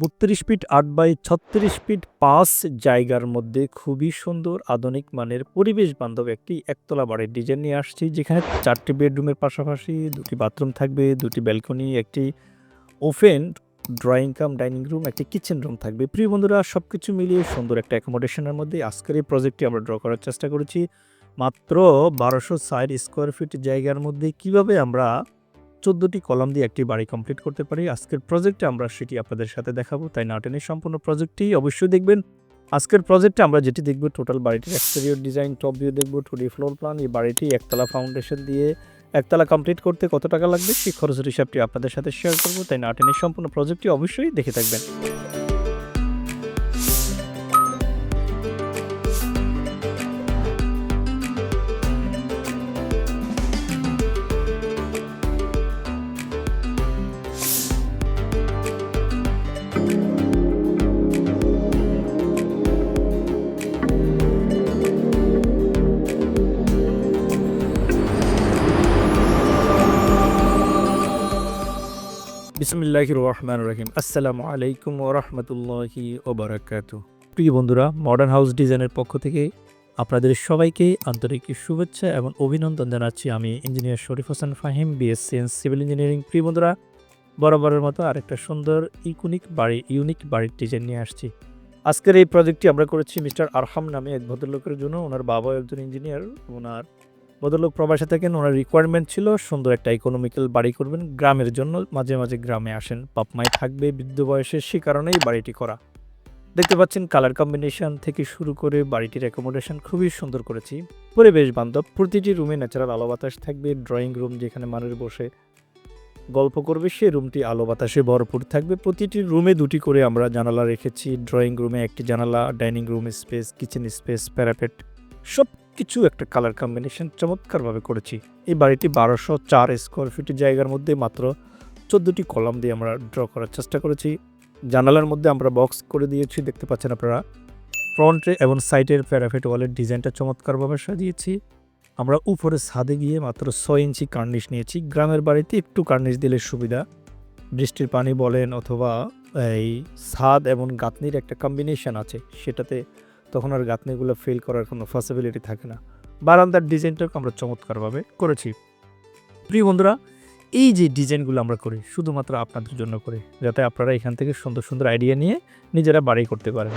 বত্রিশ ফিট আট বাই ছত্রিশ ফিট পাঁচ জায়গার মধ্যে খুবই সুন্দর, আধুনিক মানের পরিবেশ বান্ধব একটি একতলা বাড়ির ডিজাইন নিয়ে আসছি, যেখানে চারটি বেডরুমের পাশাপাশি দুটি বাথরুম থাকবে, দুটি ব্যালকনি, একটি open drawing cum, dining room, একটি কিচেন রুম থাকবে। প্রিয় বন্ধুরা সব কিছু মিলিয়ে সুন্দর একটা অ্যাকোমোডেশনের মধ্যে আজকের এই প্রজেক্টটি আমরা ড্র করার চেষ্টা করেছি। মাত্র বারোশো ষাট স্কোয়ার ফিট জায়গার মধ্যে কীভাবে আমরা চোদ্দোটি কলম দিয়ে একটি বাড়ি কমপ্লিট করতে পারি। আজকের প্রজেক্টে আমরা সেটি আপনাদের সাথে দেখাবো, তাই না টেনে সম্পূর্ণ প্রজেক্টটি অবশ্যই দেখবেন। আজকের প্রজেক্টে আমরা যেটি দেখব টোটাল বাড়িটির এক্সটেরিয়র ডিজাইন টপ ভিউ দেখব টুডি ফ্লোর প্ল্যান এই বাড়িটি একতলা ফাউন্ডেশন দিয়ে একতলা কমপ্লিট করতে কত টাকা লাগবে, সেই খরচের হিসাবটি আপনাদের সাথে শেয়ার করব, তাই না টেনে সম্পূর্ণ প্রজেক্টটি অবশ্যই দেখে থাকবেন। বিসমিল্লাহ রহমান রহিম আসসালামু আলাইকুম ও রহমতুল্লাহি ওবরাকাতু প্রিয় বন্ধুরা মডার্ন হাউস ডিজাইনের পক্ষ থেকে আপনাদের সবাইকে আন্তরিক শুভেচ্ছা এবং অভিনন্দন জানাচ্ছি। আমি engineer Sharif Hossain Fahim BSc civil engineering প্রিয় বন্ধুরা, বরাবরের মতো আরেকটা সুন্দর ইকুনিক বাড়ি ইউনিক বাড়ির ডিজাইন নিয়ে আসছি। আজকের এই প্রজেক্টটি আমরা করেছি মিস্টার আরহাম নামে এক ভদ্রলোকের জন্য। ওনার বাবা একজন ইঞ্জিনিয়ার ওনার ভদ্রলোক প্রবাসে থাকেন, ওনার রিকোয়ারমেন্ট ছিল সুন্দর একটা ইকোনমিক্যাল বাড়ি করবেন, গ্রামের জন্য মাঝে মাঝে গ্রামে আসেন। বাপমাই থাকবে, বৃদ্ধ বয়সে সে কারণেই বাড়িটি করা। দেখতে পাচ্ছেন কালার কম্বিনেশন থেকে শুরু করে বাড়িটির অ্যাকোমোডেশন খুবই সুন্দর করেছি। পরিবেশ বান্ধব, প্রতিটি রুমে ন্যাচারাল আলো বাতাস থাকবে ড্রয়িং রুম যেখানে মানুষ বসে গল্প করবে সেই রুমটি আলো বাতাসে ভরপুর থাকবে। প্রতিটি রুমে দুটি করে আমরা জানালা রেখেছি ড্রয়িং রুমে একটি জানালা dining room space kitchen space parapet সব কিছু একটা কালার কম্বিনেশন চমৎকারভাবে করেছি। এই বাড়িটি বারোশো চার স্কোয়ার ফিটের জায়গার মধ্যে মাত্র চোদ্দোটি কলাম দিয়ে আমরা ড্র করার চেষ্টা করেছি। জানালার মধ্যে আমরা বক্স করে দিয়েছি, দেখতে পাচ্ছেন আপনারা। ফ্রন্টে এবং সাইডের প্যারাফেট ওয়ালের ডিজাইনটা চমৎকারভাবে সাজিয়েছি। আমরা উপরে ছাদে গিয়ে মাত্র ছয় ইঞ্চি কার্নিশ নিয়েছি। গ্রামের বাড়িতে একটু কার্নিশ দিলে সুবিধা। বৃষ্টির পানি বলেন অথবা এই ছাদ এবং গাঁথনির একটা কম্বিনেশন আছে, সেটাতে তখন আর গাঁথনিগুলো ফেল করার কোনো পসিবিলিটি থাকে না। বারান্দার ডিজাইনটাকে আমরা চমৎকারভাবে করেছি। প্রিয় বন্ধুরা, এই যে ডিজাইনগুলো আমরা করি, শুধুমাত্র আপনাদের জন্য করি, যাতে আপনারা এখান থেকে সুন্দর সুন্দর আইডিয়া নিয়ে নিজেরা বাড়ি করতে পারেন।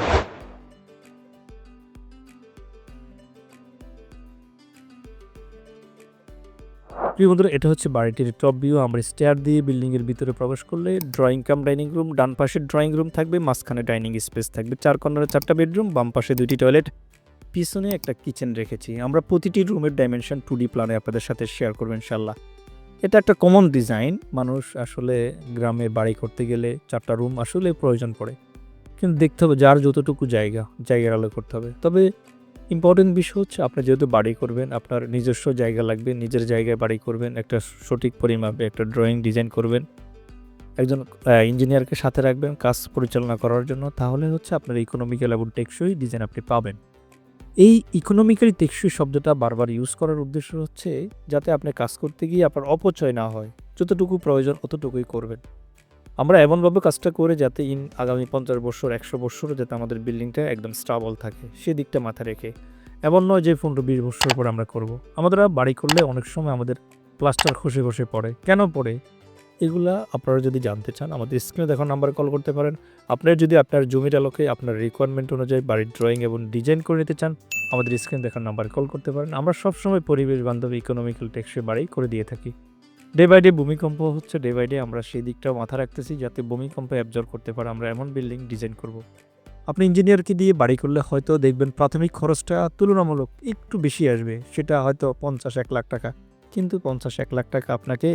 প্রিয় বন্ধুরা, এটা হচ্ছে বাড়িটির টপ ভিউ আমরা স্টেয়ার দিয়ে বিল্ডিংয়ের ভিতরে প্রবেশ করলে ড্রয়িং কাম ডাইনিং রুম ডান পাশে ড্রয়িং রুম থাকবে, মাঝখানে ডাইনিং স্পেস থাকবে। চার কর্নারে চারটা বেডরুম বাম পাশে দুইটি টয়লেট পিছনে একটা কিচেন রেখেছি। আমরা প্রতিটি রুমের ডাইমেনশন টু ডি প্ল্যানে আপনাদের সাথে শেয়ার করব ইনশাল্লাহ এটা একটা কমন ডিজাইন মানুষ আসলে গ্রামে বাড়ি করতে গেলে চারটা রুম আসলে প্রয়োজন পড়ে। কিন্তু দেখতে হবে যার যতটুকু জায়গা, জায়গার আলো করতে হবে। তবে ইম্পর্টেন্ট বিষয় হচ্ছে আপনি যেহেতু বাড়ি করবেন, আপনার নিজস্ব জায়গা লাগবে, নিজের জায়গায় বাড়ি করবেন, একটা সঠিক পরিমাপে, একটা ড্রয়িং ডিজাইন করবেন, একজন ইঞ্জিনিয়ারকে সাথে রাখবেন, কাজ পরিচালনা করার জন্য, তাহলে হচ্ছে আপনার ইকোনমিক্যাল এবং টেকসই ডিজাইন আপনি পাবেন। এই ইকোনমিক্যালি টেকসই শব্দটা বারবার ইউজ করার উদ্দেশ্য হচ্ছে যাতে আপনি কাজ করতে গিয়ে আপনার অপচয় না হয়, যতটুকু প্রয়োজন অতটুকুই করবেন। আমরা এমনভাবে কাজটা করে যাতে ইন আগামী পঞ্চাশ বছর, একশো বছরও যাতে আমাদের বিল্ডিংটা একদম স্টাবল থাকে, সেদিকটা মাথা রেখে। এমন নয় যে পনেরো বিশ বছর পর আমরা করব। আমাদের বাড়ি করলে অনেক সময় আমাদের প্লাস্টার খসে খসে পড়ে। কেন পড়ে? এগুলা আপনারা যদি জানতে চান, আমাদের স্ক্রিনে দেখুন নাম্বারে কল করতে পারেন। আপনার যদি আপনার জমির আলোকে আপনার রিকোয়ারমেন্ট অনুযায়ী বাড়ির ড্রয়িং এবং ডিজাইন করে নিতে চান, আমাদের স্ক্রিনে দেখার নাম্বারে কল করতে পারেন। আমরা সবসময় পরিবেশ বান্ধব ইকোনমিক্যাল টেক্সে বাড়ি করে দিয়ে থাকি। ডে বাই ডে ভূমিকম্প হচ্ছে ডে বাই ডে আমরা সেই দিকটাও মাথা রাখতেছি যাতে ভূমিকম্প অ্যাবজর্ব করতে পারে আমরা এমন বিল্ডিং ডিজাইন করব। আপনি ইঞ্জিনিয়ারকে দিয়ে বাড়ি করলে হয়তো দেখবেন প্রাথমিক খরচটা তুলনামূলক একটু বেশি আসবে, সেটা হয়তো পঞ্চাশ এক লাখ টাকা। কিন্তু পঞ্চাশ এক লাখ টাকা আপনাকে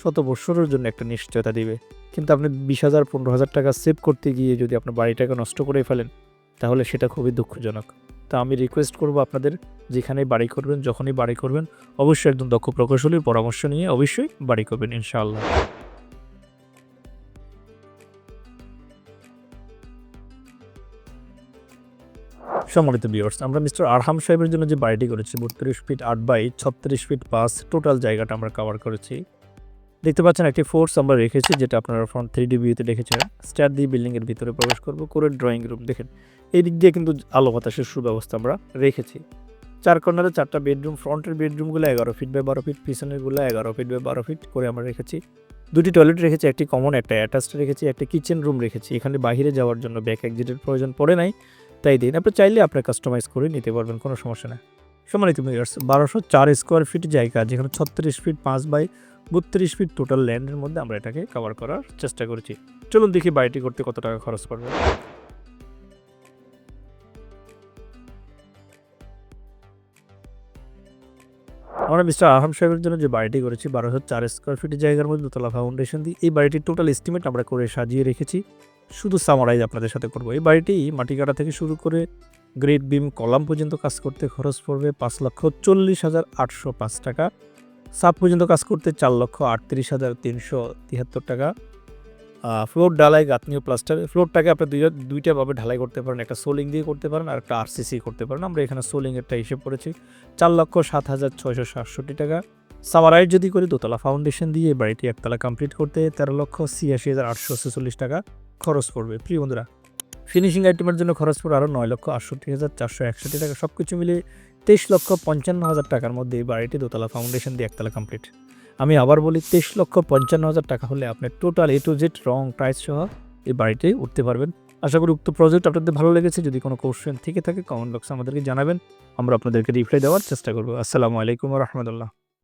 শত বৎসরের জন্য একটা নিশ্চয়তা দিবে। কিন্তু আপনি বিশ হাজার, পনেরো হাজার টাকা সেভ করতে গিয়ে যদি আপনার বাড়িটাকে নষ্ট করে ফেলেন, তাহলে সেটা খুবই দুঃখজনক। তা আমি রিকোয়েস্ট করব আপনাদের যেখানেই বাড়ি করবেন, যখনই বাড়ি করবেন, অবশ্যই একদম দক্ষ প্রকৌশলীর পরামর্শ নিয়ে অবশ্যই বাড়ি করবেন, ইনশাআল্লাহ। সম্মানিত বিয়ার্স আমরা মিস্টার আরহাম সাহেবের জন্য যে বাড়িটি করেছি, বত্রিশ ফিট আট বাই ছত্রিশ ফিট পাঁচ টোটাল জায়গাটা আমরা কভার করেছি। দেখতে পাচ্ছেন একটি ফোর্স আমরা রেখেছি, যেটা আপনারা ফ্রন্ট থ্রি ডি ভিউতে দেখেছেন। স্টার দিয়ে বিল্ডিংয়ের ভিতরে প্রবেশ করব, করে ড্রয়িং রুম দেখেন। এই দিক দিয়ে কিন্তু আলো বাতাসের সুব্যবস্থা আমরা রেখেছি। চার কর্নারে চারটা বেডরুম ফ্রন্টের বেডরুমগুলো এগারো ফিট বাই বারো ফিট পিছনেরগুলো এগারো ফিট বাই বারো ফিট করে আমরা রেখেছি। দুটি টয়লেট রেখেছি, একটি কমন একটা অ্যাটাচড রেখেছি, একটা কিচেন রুম রেখেছি। এখানে বাইরে যাওয়ার জন্য ব্যাক এক্সিটের প্রয়োজন পড়ে নাই, তাই দিন। আপনি চাইলে আপনার কাস্টমাইজ করে নিতে পারবেন, কোনো সমস্যা নেই। সম্মানিত মিটার্স বারোশো চার স্কোয়ার ফিট জায়গা, যেখানে ছত্রিশ ফিট পাঁচ বাই বত্রিশ ফিট টোটাল ল্যান্ডের মধ্যে আমরা এটাকে কভার করার চেষ্টা করেছি। চলুন দেখি বাড়িটি করতে কত টাকা খরচ পড়বে। আমরা মিস্টার আহম সাহেবের জন্য যে বাড়িটি করেছি বারোশো চার স্কোয়ার ফিটের জায়গার মধ্যে দোতলা ফাউন্ডেশন দিয়ে, এই বাড়িটির টোটাল এস্টিমেট আমরা করে সাজিয়ে রেখেছি। শুধু সামারাইজ আপনাদের সাথে করব। এই বাড়িটি মাটি কাটা থেকে শুরু করে গ্রেড বিম কলাম পর্যন্ত কাজ করতে খরচ পড়বে পাঁচ লক্ষ চল্লিশ হাজার আটশো পাঁচ টাকা। সাপ পর্যন্ত কাজ করতে চার লক্ষ আটত্রিশ হাজার তিনশো তিয়াত্তর টাকা। ফ্লোর ঢালাই গাঁথনীয় প্লাস্টার ফ্লোরটাকে আপনি দুইটা, দুইটাভাবে ঢালাই করতে পারেন। একটা সোলিং দিয়ে করতে পারেন আর একটা আরসিসি করতে পারেন। আমরা এখানে সোলিং একটা হিসেব করেছি। চার লক্ষ সাত হাজার ছয়শো সাতষট্টি টাকা। সামারাইট যদি করি, দোতলা ফাউন্ডেশন দিয়ে বাড়িটি একতলা কমপ্লিট করতে তেরো লক্ষ ছিয়াশি হাজার আটশো ছেচল্লিশ টাকা খরচ পড়বে। প্রিয় বন্ধুরা ফিনিশিং আইটেমের জন্য খরচ পড়বে আরও নয় লক্ষ আটষট্টি হাজার চারশো একষট্টি টাকা। সব কিছু মিলে তেইশ লক্ষ পঞ্চান্ন হাজার টাকার মধ্যে এই বাড়িটি দোতলা ফাউন্ডেশন দিয়ে একতলা কমপ্লিট আমি আবার বলি, তেইশ লক্ষ পঞ্চান্ন হাজার টাকা হলে আপনি টোটাল এ টু জেড রং প্রাইস সহ এই বাড়িতে উঠতে পারবেন। আশা করি উক্ত প্রজেক্ট আপনাদের ভালো লেগেছে। যদি কোনো কোশ্চেন থেকে থাকে কমেন্ট বক্সে আমাদেরকে জানাবেন। আমরা আপনাদেরকে রিপ্লাই দেওয়ার চেষ্টা করব। আসসালামু আলাইকুম রহমতুল্লাহ।